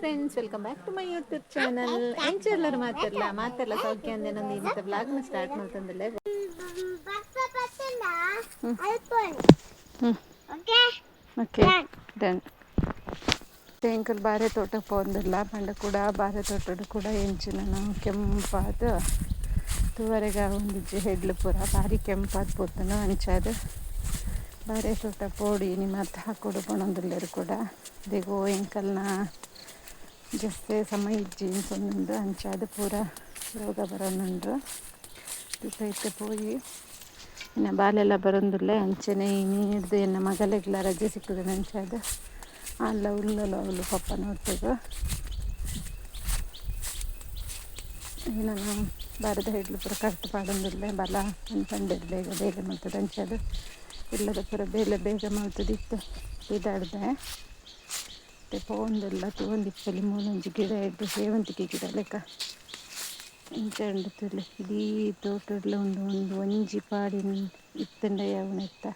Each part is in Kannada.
Friends welcome back to my YouTube channel ಎಂಚೆಲ್ಲರೂ ಮಾತಾಡಲ್ಲ ಮಾತಾಡಲ್ಲ ಸೌಖ್ಯ ಅಂದೆ ನಂದು ಇಂಥ ಬ್ಲಾಗ್ನ ಸ್ಟಾರ್ಟ್ ಮಾಡ್ತಂದಲ್ಲ? ಓಕೆ ಡನ್ ಟೆಂಕಲ್ ಬಾರೆ ತೋಟಕ್ಕೆ ಹೋದಿಲ್ಲ ಪಂಡ ಕೂಡ, ಬಾರೆ ತೋಟದ ಕೂಡ ಎಂಚಿನ ನಾವು ಕೆಂಪಾದ ತೂವರೆಗ ಒಂದಿಜ್ಜಿ ಹೆಡ್ಲು ಪೂರ, ಭಾರಿ ಕೆಂಪಾದ ಪೋತನು ಅಂಚಾದ ಬಾರೆ ತೋಟ ಪೋಡಿ ನಿಮ್ಮ ಹತ್ತು ಹಾಕೊಡು ಕೂಡ. ದಿಗೋ ಎಂಕಲ್ನ ಸಮಯ ಇಜ್ಜಿ ಒಂದೊಂದು ಅಂಚಾದ ಪೂರ ರೋಗ ಬರೋನಂದ್ರು ಸಹಿತ ಹೋಗಿ ಇನ್ನು ಬಾಲೆಲ್ಲ ಬರೋಂದಿಲ್ಲ ಅಂಚನೆ ನೀಡ್ದು ಎನ್ನ ಮಗಲೆಗ್ಲ ರಜೆ ಸಿಕ್ಕುದು ಅಂಚಾದ ಅಲ್ಲ ಉಲ್ಲಲ್ಲ ಅವಳು ಪಪ್ಪ ನೋಡ್ತೇವೆ ನಾನು ಬಾರದ ಹೆಡ್ಲು ಪೂರ ಕರೆಕ್ಟ್ ಪಾಡೊಂದಿಲ್ಲ ಬಲ ಅನ್ಕೊಂಡಿದ್ದು ಬೇಗ ಬೇಗ ಮಾಡ್ತದೆ ಅಂಚದು ಇಲ್ಲದ ಪೂರ ಬೇಲೆ ಬೇಗ ಮಾಡ್ತದಿತ್ತು ಇದಾಡ್ದೆ. ಮತ್ತೆ ಪೋಂದೆಲ್ಲ ತಗೊಂಡು ಮೂಲೊಂಜಿ ಗಿಡ ಇದ್ದು ಸೇವಂತಿಗೆ ಗಿಡ ಲೆಕ್ಕ. ತುಲೆ ಇಡೀ ತೋಟಡ್ಲ ಒಂದು ಒಂದು ಒಂಜಿ ಪಾಡಿನ ಇತ್ತಂಡ ಯಾವನ ಇತ್ತ.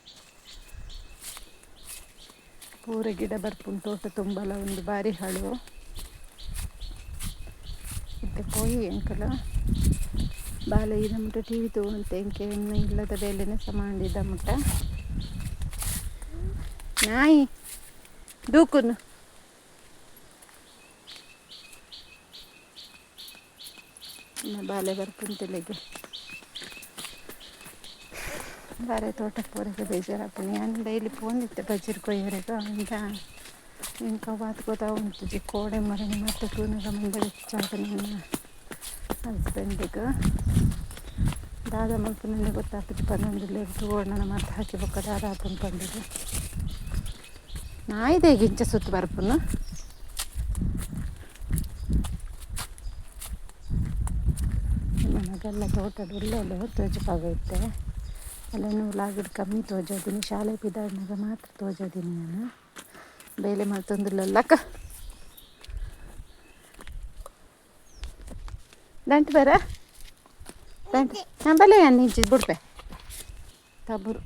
ಪೂರ ಗಿಡ ಬರ್ಪುನ್ ತೋಟ ತುಂಬಲ ಒಂದು ಬಾರಿ ಹಾಳು ಇತ್ತೆ ಕೋಯಿ ಎಂಕಲ ಬಾಲ ಇದ ಮುಟ್ಟ ಟಿ ವಿ ತಗೊಂಡು ಎಂಕೆ ಇಲ್ಲದ ಬೇಲೆನೆ ಸಮಾಂಡಿದ ಮಾಡಿದ ಮುಟ್ಟ ನಾಯಿ ದೂಕುನು ಇನ್ನು ಬಾಲೆ ಬರ್ಪುಂತಿಲ್ಲಿಗೆ ಬಾರೆ ತೋಟಕ್ಕೆ ಪೂರಕ್ಕೆ ಬೇಜಾರಾಪಣಿ ನಾನು ಡೈಲಿ ಫೋನ್ ಇತ್ತು ಬಜ್ಜಿರ್ ಕೊಯ್ಯೋರಿಗೆ ಅಂತ. ಇಂಕ ಬಾತ್ಕೋತಾ ಉಂಟು ಜಿ, ಕೋಡೆ ಮರಣಿ ಮತ್ತು ತೂನಗ ಮುಂದೆ ಹೆಚ್ಚಾಗ ನನ್ನ ಹಸ್ಬೆಂಡಿಗೆ ದಾದ ಮಲ್ಪು ನನಗೆ ಗೊತ್ತಾಗ್ತದೆ ಬಂದೊಂದಿಲ್ಲ ತಗೊಂಡು ಮತ್ತೆ ಹಾಕಿ ದಾದ ಹಾಕೊಂಡು ಬಂದಿದ್ದು ನಾಯಿದೆ ಗಿಂಚ ಸುತ್ತ ಬರ್ಪುನು. ನನಗೆಲ್ಲ ತೋಟದ ಒಳ್ಳೆ ತೋಜಪಾಗೈತೆ ಅಲ್ಲೇನು ಲಾಗಿಡ್ ಕಮ್ಮಿ ತೋಜೋದೀನಿ, ಶಾಲೆ ಬಿದ್ದಾಡ್ನಾಗ ಮಾತ್ರ ತೋಜೋದೀನಿ ನಾನು. ಬೇಲೆ ಮಾಡ್ತಂದಿಲ್ಲಕ್ಕ ದಂಟು ಬರ ದಂಟು. ಹಾಂ ಬಲೆ ನಿಂಚಿದ್ ಬಿಡ್ಬೆ ತಬ್ಬರು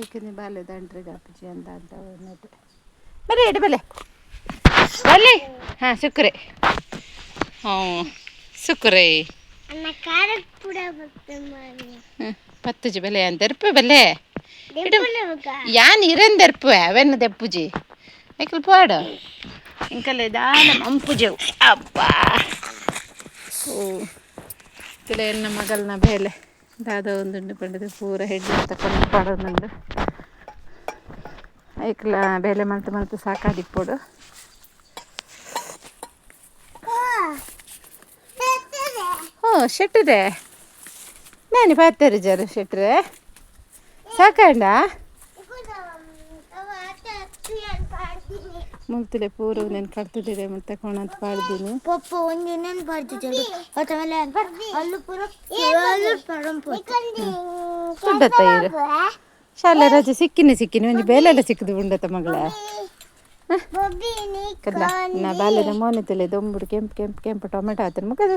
ಏಕಂದ್ರೆ ಬಾಲೆ ದಂಟ್ರಿಗೆ ಅಪ್ಪಜಿ ಅಂತ ಅಂತ ನೆಟ್ಟು. ಬರೀ ಎಡು ಬಲೆ. ಬಲ್ಲಿ ಹಾಂ ಸುಕ್ರೆ ಹ್ಞೂ ಸುಕ್ರೆ ಹ್ಞೂ ಪತ್ತುಜಿ ಬೆಲೆ ಅಂದೆರ್ಪು ಬೆಲೆ ಇಡು ಯಾನ್ ಇರಂದೆರ್ಪು ಅವೆನ್ನ ದೆಪ್ಪುಜಿ ಐಕಲ್ ಪಾಡು ಇಂಕಲೆ ದಾನ ಮಂಪುಜೆವು ಅಬ್ಬಾ ಓ ಕೆಲ ಎನ್ನ ಮಗಲ್ನ ಬೇಲೆ ದಾದ ಒಂದುಂಡು ಪಂಡದು ಪೂರ ಹೆಡ್ಡು ತಕೊಂಡು ಪಾಡೋನುಂಡು ಐಕ್ಲ ಬೇಲೆ ಮಲ್ತು ಮಲ್ತು ಸಾಕಾದಿಪ್ಪೋಡು ಶೆಟ್ಟ್ರೆ ನಾನು ಪಾತೇರಿ ಜರು ಶೆಟ್ಟ್ರೆ ಸಾಕಂಡ ಮುಗ್ತಿಲೆ ಪೂರ ನಾನು ಕಟ್ತಿದ್ದೆ ಮತ್ತೆ ಕೋಣಂತ ಪಾಡ್ದೀನಿ. ಪಪ್ಪ ಒಂದು ಇನ್ನೇನು ಬರ್ತಿದ್ದೆ ಆಮೇಲೆ ಅಲ್ಲೂ ಪೂರ ಸುಡ್ಡತ್ತ ಇರು. ಶಾಲೆ ರಜೆ ಸಿಕ್ಕಿನಿ ಸಿಕ್ಕಿನಿ ಒಂದು ಬೇಲೆಲ್ಲ ಸಿಕ್ಕದು ಉಂಡತ ಮಗಳ? ಕದ್ಲ? ನಾ ಬಾಲ್ಯದ ಮೋನೆ ತಲೆ ದೊಂಬುಡು ಕೆಂಪು ಕೆಂಪು ಕೆಂಪು ಟೊಮೆಟೊ ಆತನ ಮುಖದು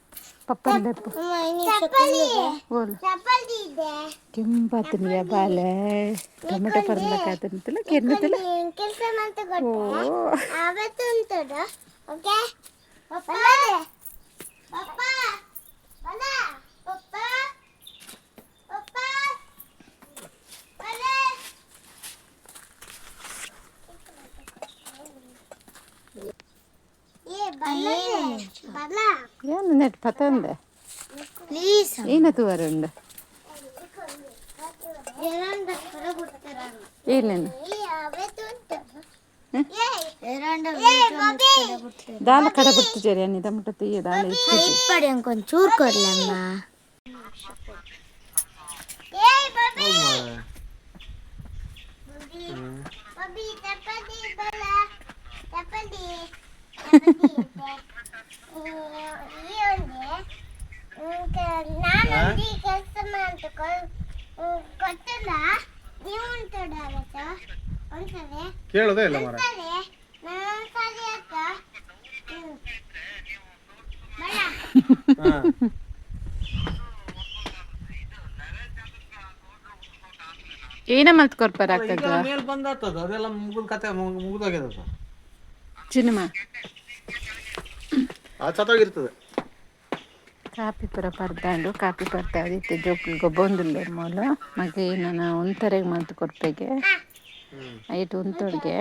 ಪಪ್ಪನ ದೆಪ್ಪು ಚಪ್ಪಲಿ. ಓಲು ಚಪ್ಪಲಿ ಇದೆ. ಕೆಂಪಾತನಿಯ ಬಾಲೆ. ಟೊಮೆಟೊ ಪರ್ಲಕ್ಕಾತನಿತ್ತಲ್ಲ ಕೆನ್ನತಿಲ್ಲ ಕೆಲಸ ಅಂತ ಅವತ್ತು ಓಕೆ? ಪಪ್ಪ? ಪಪ್ಪ! ಬಲ ಪಪ್ಪ ಪಪ್ಪ ಬಲ ಏ ಬಲ ಬಲ ಏನು ನೆಟ್ ಪತಂದೆ ಪ್ಲೀಸ್ ಏನ ತೂವರುಂಡು ಎರಡ ಕರ ಬಿಡ್ತಾರ ಏನೇನು ಏ ಅವತ್ತು ಉಂಟು ಹ್ಮ್? ಏ ಎರಡ ದಾಲ ಕಡ ಬಿಡ್ತಿದ್ದೀರಿ ಅನ್ನಿದ ಮುಟ್ಟ ತೀಯ ದಾಲ ಇಟ್ಟಿದ್ದೆ ಇಪ್ಪಡಿ ಒಂಚೂರು ಕೊಡ್ಲಮ್ಮ. ಕೇಳೋದೇ ಇಲ್ಲ ಮರ ಏನ ಏನ ಮಲ್ತ್ಕೊರ್ಪಾರ ಆಗ್ತದ ಮೇಲೆ ಬಂದಾತದ ಅದೆಲ್ಲ ಮುಗಿದ ಕತೆ ಮುಗಿದೋಗ್ಯದ ಸಿನಿಮಾ ಅದು ಸತ್ತೋಗಿರ್ತದೆ ಕಾಪಿ ಪುರ ಪರ್ದಾಂಡು ಕಾಪಿ ಪರ್ತಾ ಅದಿತ್ತೆ ಜೋಕ್ಲು ಗೊಬ್ಬೊಂದುಲ್ಲೆ ಮೂಲ. ಮಗೆ ನಾನು ಒಂತರೆಗೆ ಮಾತು ಕೊರ್ಪೆಗೆ ಐಟ್ ಒಂತೊಡ್ಗೆ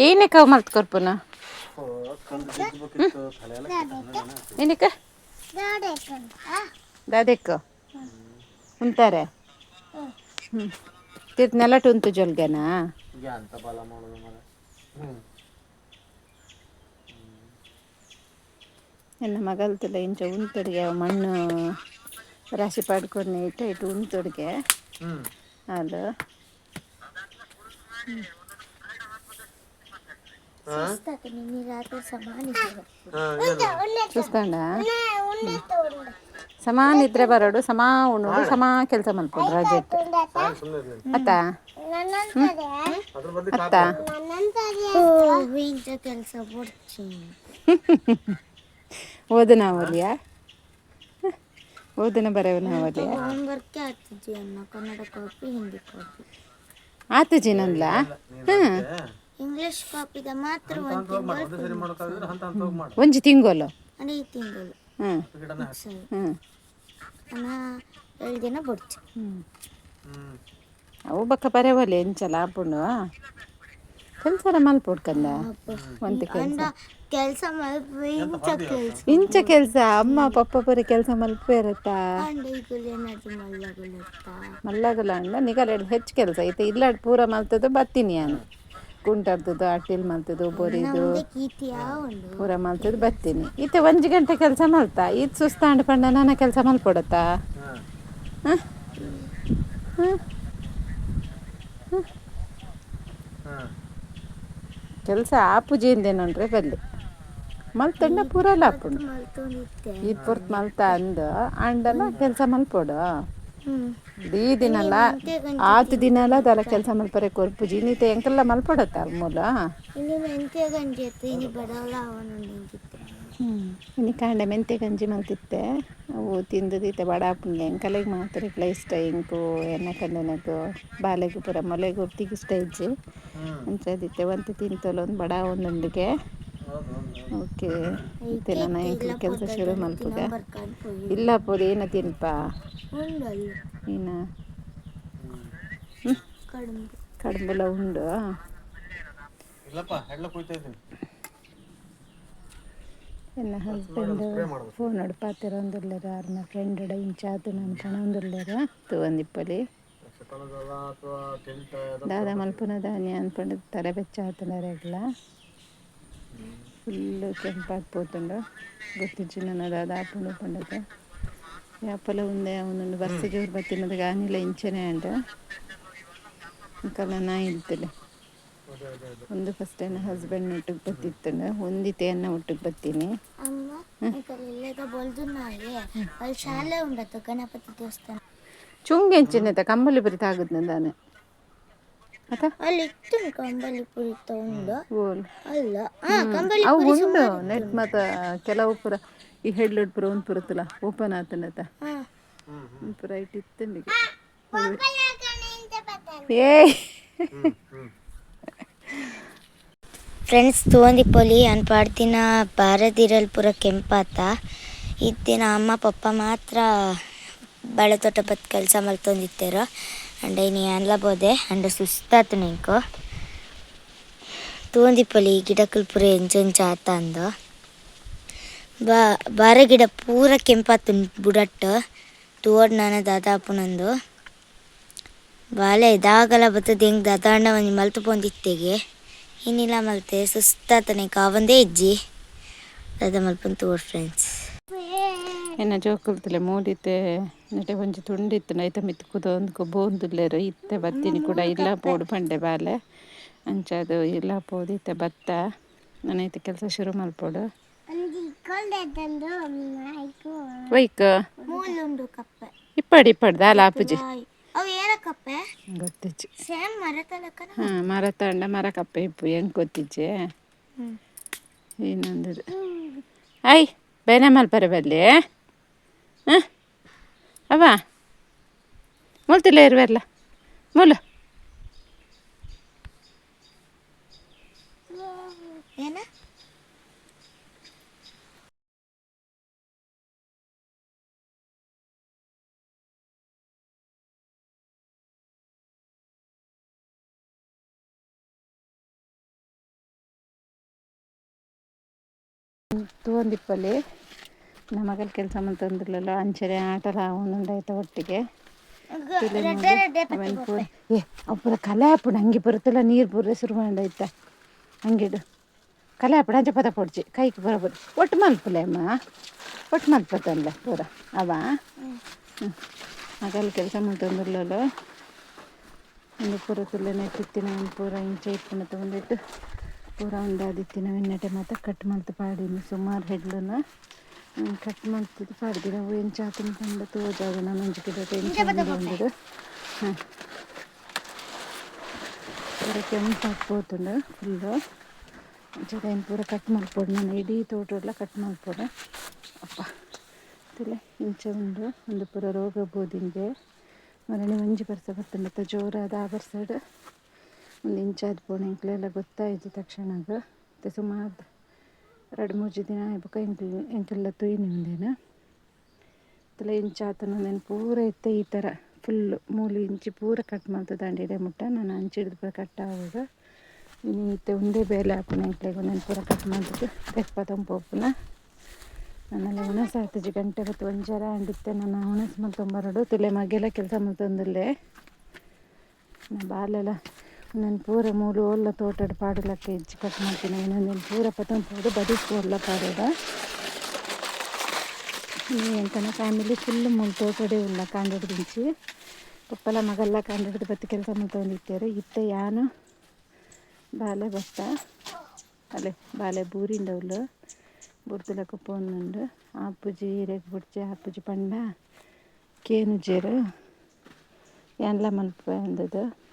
ಏನೇ ಕವ್ ಮಲ್ತು ಕೊರ್ಪುನ? ಏನಕ್ಕ? ದಾದೆಕ್ಕ ಉಂತಾರೆ. ಹ್ಞೂ ತಿರ್ತ್ ನೆಲಟು ಉಂತು ಜೊಲ್ಗೆನಾ ಈಗ ಅಂತ ಬಲ ಮಾಡೋದು ಮರ ಹ್ಞೂ ನನ್ನ ಮಗಲ್ತಲ್ಲ ಇಂಚ ಉಂತೊಡಿಗೆ ಮಣ್ಣು ರಾಶಿ ಪಾಡ್ಕೊಂಡು ಇಟ್ಟು ಇಟ್ಟು ಉಂತೊಡಿಗೆ ಹ್ಞೂ ಅದು ನಿನ್ನೆ ಸಮ ನಿದ್ರೆ ಬರೋಡು ಸಮ ಉಣ್ಣೋಡು ಸಮ ಕೆಲಸ ಮಾಡ್ಕೊಂಡು ರಜೆ. ಅತ್ತ? ಅತ್ತ? ಓದನ ಓದಿಯ ಓದನ ಬರವನ ಓದಿಯ ಕನ್ನಡ ಕಾಪಿ ಹಿಂದಿ ಕಾಪಿ. ಆತು ಜಿನಂದ್ಲ ಹಾಂ ಇಂಗ್ಲಿಷ್ ಕಾಪಿದ ಮಾತ್ರ ಒಂದು ತಿಂಗಳು. ಗಿಡನ ಅನ್ನ ಏಳು ದಿನ ಬಿಡ್ತು ಹ್ಮ್. ಹ್ಞೂ ಅವು ಬಕ್ಕ ಕೆಲಸರ ಮಲ್ಪೊಡ್ಕಂದ ಒಂತ ಕೆಲಸ. ಮಲ್ಪಿ ಇಂಚ ಕೆಲಸ. ಇಂಚ ಕೆಲಸ ಅಮ್ಮ ಪಪ್ಪ ಪರಿ ಕೆಲಸ ಮಲ್ಪೇರತ್ತಾ ಮಲ್ಲಗಲ ಅಂಡ ನಿಗಲ ಹೆಚ್ಚು ಕೆಲಸ ಐತೆ. ಇಲ್ಲ ಪೂರ ಮಲ್ತದ್ದು ಬತ್ತೀನಿ ನಾನು. ಕುಂಟಾಡ್ತದ್ದು ಅಟ್ಟಿಲ್ ಮಲ್ತದ್ದು ಬೊರಿದು ಪೂರ ಮಲ್ತದ್ದು ಬರ್ತೀನಿ. ಈತ ಒಂಜಿ ಗಂಟೆ ಕೆಲಸ ಮಲ್ತಾ? ಇದು ಸುಸ್ತಾಂಡ್ ಪಂಡ ನನ್ನ ಕೆಲಸ ಮಲ್ಪೊಡತ್ತಾ ಹಾಂ? ಆ ಹಾಂ. ಕೆಲಸ ಆಪುಜಿಂದೇನಂದ್ರೆ ಬಲ್ಲಿ. ಮಲ್ತಂಡ ಪೂರ ಲಾಪುಂಡು ಇದು ಪುರ್ತ್ ಮಲ್ತ ಅಂದ. ಅಂಡಲ್ಲ ಕೆಲಸ ಮಲ್ಪೊಡು ಈ ದಿನಲ್ಲ ಆತು ದಿನಲ್ಲ ಅದೆಲ್ಲ ಕೆಲಸ ಮಲ್ಪರೆ ಕೊರ್ಪುಜಿ ನೀತೆ ಎಂಕೆಲ್ಲ ಮಲ್ಪಡತ್ತ ಮೂಲ ಇನ್ನು ಕಾಂಡೆ ಮೆಂತೆ ಗಂಜಿ ಮಲ್ತಿತ್ತೆ ಅವು ತಿಂದದಿತ್ತೆ ಬಡ ಪುಂಗೆ ಎಂಕಲೆಗೆ ಮಾತ್ರ ಇಟ್ಲ ಇಷ್ಟ ಇಂಕು ಎಣ್ಣೆ ಕಂದನಕು ಬಾಲೆಗೂ ಪೂರ ಮೊಲೆಗೂ ಇಷ್ಟ ಇಜ್ಜಿ ಅಂತ ಅಂಚದಿತ್ತೆ ಒಂದು ತಿಂತಲ್ಲ ಒಂದು ಬಡ ಒಂದೊಂದಿಗೆ. ಓಕೆ. ತಿನ್ನ ನಾನು ಎಂಕಲ್ ಕೆಲಸ ಶುರು ಮಲ್ಪುಗ ಇಲ್ಲ ಪೋದು ಏನ ತಿನ್ಪ. ಏನ ಕಡಿಮೆಲ್ಲ ಕಡುಬುಲ ಉಂಡು. ಇಲ್ಲಪ್ಪ ಎಲ್ಲ ಹಸ್ಬೆಂಡ್ ಫೋನ್ ನೋಡಿ ಪಾತಿರೊಂದುಲ್ಲೆರ ಅವ್ರನ್ನ ಫ್ರೆಂಡ್ ಇಂಚ ಆತು ನನ್ನ ಕಣ ಒಂದುಲ್ಲೆರ. ತು ಒಂದಿಪ್ಪಲಿ ದಾದ ಮಲ್ಪುನ ಧಾನ್ಯ ಅನ್ಪಂಡು ತಲೆ ಬೆಚ್ಚ ಆತನರೆಗ್ಲ ಫುಲ್ಲು ಕೆಂಪಾಗಿ పోతుండు ಗೊತ್ತಿಜ್ಜಿ ನನ್ನ ದಾದ ಆಪುಂಡು ಪಂಡದು ಯಾಪಲ ఉందే ಅವನೊಂದು ಬಸ್ಸಿ ಜೋರು ಬತ್ತಿನದು ಗಾನಿಲ ಇಂಚನೆ ಅಂಡ ಇಂಕಲ್ಲ ನಾ ಇಲ್ತಿಲ್ಲ ಅದೇ ಅದೇ ಅದೇ ಒಂದು ಫಸ್ಟ್ ನನ್ನ ಹಸ್ಬೆಂಡ್ ಒಟ್ಟಿಗೆ ಬತ್ತಿತ್ತಂಡ ಒಂದಿತ್ತೆ ಅನ್ನ ಒಟ್ಟಿಗೆ ಬತ್ತೀನಿ ಅಮ್ಮ ಇಲ್ಲದ ಬೊಲ್ದು ನಾಳೆ ಅಲ್ಲಿ ಶಾಲೆ ಉಂಡತ್ತು ಗಣಪತಿ ದೇವಸ್ಥಾನ ಚುಂಗ್ ಎಂಚಿನದ ಕಂಬಳಿ ಬರಿತ ಆಗುದ್ ನಾನು ಅತ ಅಲ್ಲಿ ಇತ್ತು ಕಂಬಳಿ ಪುರಿ ತಗೊಂಡು ಅಲ್ಲ ಕಂಬಳಿ ಅವು ಉಂಡು. ನೆಟ್ ಮತ್ತ ಕೆಲವು ಪುರ ಈ ಹೆಡ್ಲಡ್ ಪುರ ಒಂದು ಪುರತ್ತಲ್ಲ ಓಪನ್ ಆತನತ ಪುರ ಇಟ್ಟಿತ್ತು ಏ ಫ್ರೆಂಡ್ಸ್ ತೋಂದಿಪ್ಪೊಲಿ ಅನ್ ಪಾಡ್ತಿನ ಬಾರದಿರಲ್ ಪೂರ ಕೆಂಪಾತ. ಇತ್ತಿನ ಅಮ್ಮ ಪಪ್ಪ ಮಾತ್ರ ಬಾಳೆ ತೋಟ ಬತ್ ಕೆಲಸ ಮಲ್ತೊಂದಿತ್ತೇರು. ಅಂಡ ಇನಿ ಅನ್ಲ ಬೋದೆ ಅಂಡ ಸುಸ್ತಾತು ನಿಂಕು. ತೋಂದಿಪ್ಪೊಲಿ ಗಿಡಕಲ್ ಪೂರ ಎಂಚೆಂಚ ಆತ ಅಂದ ಬಾ, ಬಾರೆ ಗಿಡ ಪೂರ ಕೆಂಪಾತು ಬುಡಟ್ಟು. ತೋಡ್ ದಾದ ಆಪುನಂದು ಬಾಲೆ ಇದಾಗಲ ಬತ್ತದ ದಾದ ದಾದಾಂಡ ಒಂಜಿ ಮಲ್ತು ಪೊಂದಿತ್ತೆಗೆ. ಇನ್ನಿಲ್ಲ ಮಲ್ತೆ ಸುಸ್ತಾತನೆ ಕಾವಂದೇ ಇಜ್ಜಿ. ದಾದ ಮಲ್ಪನ್ ತೋಡ್ ಫ್ರೆಂಡ್ಸ್ ಎನ್ನ ಜೋಕುಲ್ತಲೆ ಮೂಡಿತ್ತೆ ನೆಟೆ ಒಂಜಿ ತುಂಡಿತ್ತು ನೈತ ಮಿತ್ ಕುದೊಂದು ಬೋಂದುಲ್ಲೆರ್ ಇತ್ತೆ ಬತ್ತಿನಿ ಕೂಡ. ಇಲ್ಲ ಪೋಡು ಪಂಡೆ ಬಾಲೆ. ಅಂಚಾದು ಇಲ್ಲ ಪೋದು ಇತ್ತೆ ಬತ್ತ. ನನ್ನೈತೆ ಕೆಲಸ ಶುರು ಮಲ್ಪೋಡು ವೈಕ್? ಇಪ್ಪಡ್ ಇಪ್ಪಡ್ದ ಅಲ್ಲ ಅಪ್ಪುಜಿ ಗೊತ್ತಿಜ್ಜಿ. ಮರ ತಲಕನ ಹಾಂ ಮರ ತಂಡ ಮರ ಕಪ್ಪೆ ಇಪ್ಪು. ಹೆಂಗೆ ಗೊತ್ತಿಜ್ಜೆ? ಏನಂದ್ರೆ ಇನ್ನೊಂದು ಐ ಬೇನೆ ಮಲ್ಪರೆ ಬಲ್ಲಿ? ಹಾಂ ಅವ ಮುಲ್ತಿಲ್ಲ ಇರುವಲ್ಲ ಮುಲು ಏನ ತೂಂದಿಪ್ಪಲ್ಲಿ ನಮಗಲ್ಲಿ ಕೆಲಸ ಮಂತಂದಿರ್ಲಿಲ್ಲ ಅಂಚನೆ ಆಟಲ ಒಂದೊಂದಾಯ್ತ ಒಟ್ಟಿಗೆ. ಏ ಅಪ್ಪುರ ಕಲೆ ಹಾಪುಣ. ಹಂಗೆ ಬರುತ್ತಲ್ಲ ನೀರು ಬರೋ ಶುರು ಮಾಡೈತ ಹಂಗಿಡು ಕಲೆ ಹಾಪುಣ. ಅಂಚೆ ಪದ ಪೊಡ್ಚಿ ಕೈಗೆ ಬರಬೋದು ಒಟ್ಟು ಮಲ್ಪಲೆ ಅಮ್ಮ? ಒಟ್ಟು ಮಲ್ಪತ್ತಲ್ಲ ಪೂರ. ಅವ? ಮಗಲ್ ಕೆಲಸ ಮಂತಂದಿರ್ಲಿಲ್ಲ ಒಂದು ಪೂರ ತುಲ್ಲನೆ ತಿತ್ತಿನ ಒಂದು ಪೂರ ಇಂಚೆ ಇಪ್ಪನ ತೊಗೊಂಡಿಟ್ಟು ಪೂರ ಒಂದು ಆದಿತ್ತಿನ ಎಣ್ಣೆಟೆ ಮಾತ್ರ ಕಟ್ ಮಾಡ್ತಾ ಪಾಡಿ ಸುಮಾರು ಹೆಡ್ಲನ್ನ ಕಟ್ ಮಾಡ್ತಿದ್ದು ಪಾಡ್ದಿರ ಅವು ಚಾ ಹಾಕೊಂಡು ತಂಡ ತೋಜಾಗ ನಾನು ಅಂಜಿಕಿದ ಒಂದಿಡು ಹಾಂ ಪೂರ ಕೆಂಪು ಹಾಕ್ಬೋದು ಫುಲ್ಲು ಜೊತೆನ್ ಪೂರ ಕಟ್ ಮಾಡ್ಬೋದು ನಾನು ಇಡೀ ತೋಟ ಎಲ್ಲ ಕಟ್ ಮಾಡ್ಬೋದು ಅಪ್ಪ ತಿಲ್ಲ ಇಂಚ ಉಂಡು ಒಂದು ಪೂರ ರೋಗ ಬೋದಿಂಗೆ ಮರಣಿ ಮಂಜು ಬರ್ಸ ಬರ್ತಂಡ ಜೋರಾದ ಆ ಬರ್ಸಡ್ ಒಂದು ಇಂಚಾದ ಪೋಣ ಗೊತ್ತಾಯಿತು ತಕ್ಷಣ ಅದು ಮತ್ತು ಸುಮಾರು ಎರಡು ಮೂರು ದಿನ ಆಯ್ಬೇಕು ಎಂಕ್ಲು ಎಂಕೆಲ್ಲ ತುಯ್ನಿ ಒಂದೇನ ತಲೆ ಇಂಚಾತನ ನಾನು ಪೂರ ಇತ್ತೆ ಈ ಥರ. ಫುಲ್ಲು ಮೂಲಿ ಇಂಚಿ ಪೂರ ಕಟ್ ಮಾಡ್ತು ದಂಡಿಡೆ ಮುಟ್ಟ. ನಾನು ಹಂಚಿಡ್ದು ಪೂರ ಕಟ್ ಆವಾಗ ಇನ್ನು ಇತ್ತೆ ಒಂದೇ ಬೇಲೆ ಹಾಕೋಣ ಎಂಕ್ಲೆಗೆ ನಾನು ಪೂರ ಕಟ್ ಮಾಡಿದ್ದು ತೆಪ್ಪ ತಂಪೋಪುನ ನನ್ನೆಲ್ಲ ಹುಣಸ ಆಯ್ತಜಿ ಗಂಟೆ ಹೊತ್ತು. ಒಂಜಾರ ಅಂಡಿತ್ತೆ ನನ್ನ ಹುಣಸ ಮಲ್ತೊಂಬರಡು ತುಲೆ ಮಗೆಲ್ಲ ಕೆಲಸ ಮಲ್ತೊಂದಿಲ್ಲೆ ನಾ ಬಾಲೆಲ್ಲ ನಾನು ಪೂರ ಮೂಲು ಒಲ್ಲ ತೋಟದ ಪಾಡಲಕ್ಕೆ ಇಜ್ಜಿ ಕಟ್ ಮಾಡ್ತೀನಿ. ನಾನು ಪೂರ ಪತಂಪೋಡು ಬದುಕು ಒಲ್ಲ ಪಾಡೋದ. ಎಂತನ ಫ್ಯಾಮಿಲಿ ಫುಲ್ ಮೂಲು ತೋಟಡೆ ಉಲ್ಲ ಕಾಂಡದ ದಿಂಚಿ. ಪಪ್ಪಲ ಮಗಲ್ಲ ಕಾಂಡಿಡ್ದು ಬತ್ತಿ ಕೆಲಸ ಮಾಡ್ತೊಂದಿತ್ತೇರು ಇತ್ತೆ ಯಾನು? ಬಾಲೆ ಬತ್ತ. ಅಲ್ಲೇ ಬಾಲೆ ಬೂರಿಂಡ ಉಲ್ಲು ಬುರ್ದುಲಕ ಪೋನುಂಡು ಆಪುಜಿ ಹೀರೆಗೆ ಬುಡ್ಚೆ ಆಪುಜಿ ಪಂಡ, ಕೇನು ಜೇರು. ಎಲ್ಲ ಮಲ್ಪ ಅಂದದು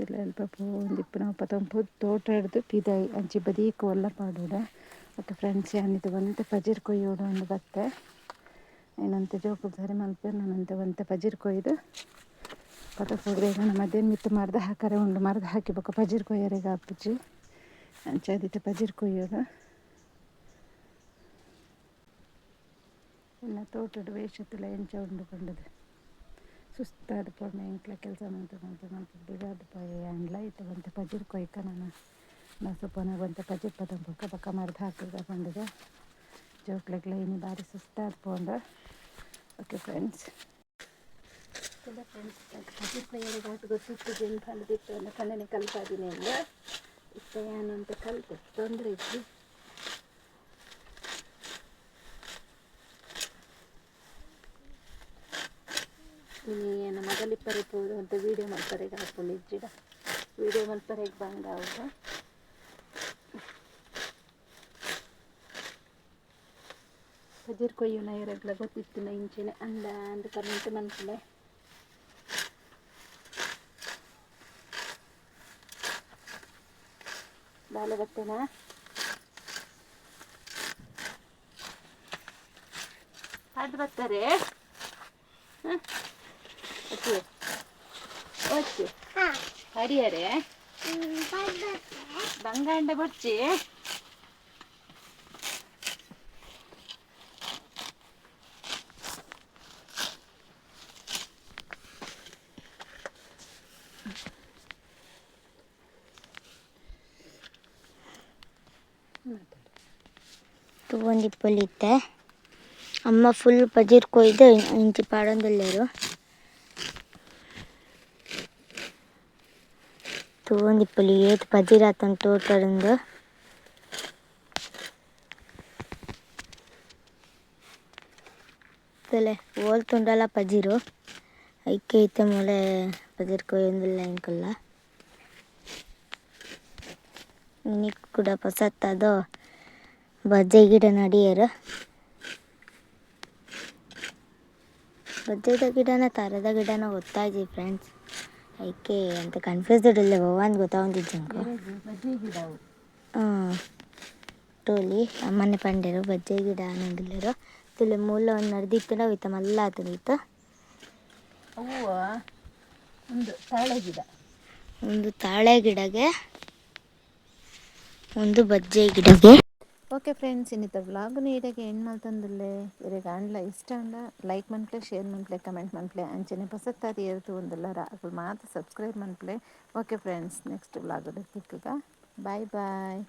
ತಿಲ್ಲ ಅಲ್ಪ ಪೋಂದಿಪ್ಪು ನಾವು ಪತಂಪು ತೋಟ ಹಿಡ್ದು ಪಿದಾಯಿ ಅಂಚಿ ಬದೀಕ್ ಒಲ್ಲ ಪಾಡೋಡ ಮತ್ತು ಫ್ರೆಂಡ್ಸ್ ಏನಿದು ಒಂತೆ ಪಜಿರ್ ಕೊಯ್ಯೋಡು ಒಂದು ಬತ್ತೆ ಏನಂತ ಜೋಕು ಸರಿ ಮಲ್ಪೆ ನಾನಂತೆ ಒಂತೆ ಪಜಿರ್ ಕೊಯ್ದು ಪತ ಹೋಗ್ರೆ ನಮ್ಮ ಮಧ್ಯಾಹ್ನ ಮಿತ್ತು ಮರ್ದ ಹಾಕರೆ ಉಂಡು, ಮರ್ದ ಹಾಕಿಬೇಕು ಪಜಿರ್ ಕೊಯ್ಯರೆಗ ಅಂಚ ಅಂಚಾದಿತ್ತು ಪಜಿರ್ ಕೊಯ್ಯೋದು. ಇನ್ನು ತೋಟದ ವೇಷತ್ತಿಲ್ಲ ಎಂಚ ಉಂಡುಕೊಂಡದು ಸುಸ್ತಾದ ಪೊಣ್ಣ ಎಂಕ್ಲ ಕೆಲಸ ಮಾಡ್ತಾ ಮಾಡ್ತಾ ಮಾಡ್ತಾ ಬಿಡಾದ ಪೊಯ್ ಅಂಡ್ಲ ಇತ್ತು ಬಂತೆ ಪಜಿರ್ ಕೊಯ್ಕ ನಾನು. ನಾ ಸೊಪ್ಪನ ಬಂತೆ ಪಜಿರ್ ಪದ ಪಕ್ಕ ಪಕ್ಕ ಮರ್ದ ಹಾಕಿದ ಪಂಡದ ಜೋಕ್ಲೆಗ್ಲ ಇನ್ನು ಭಾರಿ ಸುಸ್ತಾದ ಪೋಂಡ ಓಕೆ ಫ್ರೆಂಡ್ಸ್ ಫ್ರೆಂಡ್ಸ್ ಪಜಿರ್ ಕೊಯ್ಯರಿಗೆ ಆಟ ಗೊತ್ತಿತ್ತು, ಜನ ಕಲ್ದಿತ್ತು ಅಂತ ಕಣ್ಣನೆ ಕಲ್ತಾದೀನಿ ಅಂದ್ರೆ ಇಷ್ಟ ಏನು ಅಂತ ಕಲ್ತೆ, ತೊಂದರೆ ಇತ್ತು ವಿಡಿಯೋ ಪೋದು ಅಂತ ವೀಡಿಯೋ ಮಲ್ಪರೆಗೆ ಹಾಕೊಂಡು ಇಜ್ಜಿಡ ವೀಡಿಯೋ ಮಲ್ಪರೆಗೆ ಬಂದ ಅವ್ರು. ಪಜಿರ್ ಕೊಯ್ಯು ನೈರಗ್ಲ ಗೊತ್ತಿತ್ತು ನ ಇಂಚಿನ ಅಂದ ಅಂದ ಕರೆಂಟ್ ಮನ್ಸಲೆ ಬಾಲೆ ಬರ್ತೇನಾ ಅದು ಬರ್ತಾರೆ. ಹಾಂ? ಓಕೆ. ಓಕೆ. ಹರಿಯರೆ ಬಂಗಾಂಡ ಬಚ್ಚಿ ತೂವೊಂದಿಪ್ಪಲಿತ್ತೆ ಅಮ್ಮ ಫುಲ್ ಪಜಿರ್ ಕೊಯ್ದು ಇಂಚಿ ಪಾಡೊಂದುಲ್ಲೇರು. ಏತ್ ಪಜಿರ್ ಆತನ ತೋಟದಿಂದ ತಲೆ ಓಲ್ತುಂಡಲ ಪಜಿರು. ಐಕೆ ಐತೆ ಮೂಲೆ ಪಜಿರ್ ಕೊಯ್ಯೊಂದಿಲ್ಲ ಇಂಕಲ್ಲ ನಿಕ್ ಕೂಡ ಪಸತ್ತದು, ಬಜ್ಜೆ ಗಿಡ ನಡಿಯರು. ಬಜ್ಜೆದ ಗಿಡನ, ತರದ ಗಿಡನ ಗೊತ್ತಾಯ್ತು ಫ್ರೆಂಡ್ಸ್ ಐಕೆ ಅಂತ ಕನ್ಫ್ಯೂಸ್ಡ್ ಇಲ್ಲ ಅಂತ ಗೊತ್ತಾಗೊಂದಿಜ್ಜಂಕ ಜಂಕು ಹಾಂ ಟೋಲಿ ಅಮ್ಮನೆ ಪಂಡೆರು ಬಜ್ಜೆ ಗಿಡ ಅನ್ನೋದಿಲ್ಲರು ತುಲೆ ಮೂಲ ಒಂದು ನಡೆದಿತ್ತು ನಾವು ಇತ್ತ ಮಲ್ಲ ಆತದಿತ್ತು ಒಂದು ತಾಳೆ ಗಿಡ. ಒಂದು ತಾಳೆ ಗಿಡಗೆ ಒಂದು ಬಜ್ಜೆ ಗಿಡಗೆ. ಓಕೆ ಫ್ರೆಂಡ್ಸ್ ಇನ್ನಿತ ವ್ಲಾಗ್ ಈಡೆಗೆ ಎಂಡ್ ಮಾಡ್ತಂದಿಲ್ಲೇ ಇವಾಗ ಆಂಡ್ಲ ಇಷ್ಟ ಅಂಡ ಲೈಕ್ ಮನ್ಪ್ಲೆ ಶೇರ್ ಮನ್ಪ್ಲೆ ಕಮೆಂಟ್ ಮನ್ಪ್ಲೆ ಅಂಚನೆ ಪಸತ್ತಾರಿ ಇರ್ತು ಒಂದಲ್ಲ ಅಗಳು ಮಾತ್ರ ಸಬ್ಸ್ಕ್ರೈಬ್ ಮನ್ಪ್ಲೆ ಓಕೆ ಫ್ರೆಂಡ್ಸ್ ನೆಕ್ಸ್ಟ್ ವ್ಲಾಗ್ ತಿಕ್ಕಗ ಬಾಯ್ ಬಾಯ್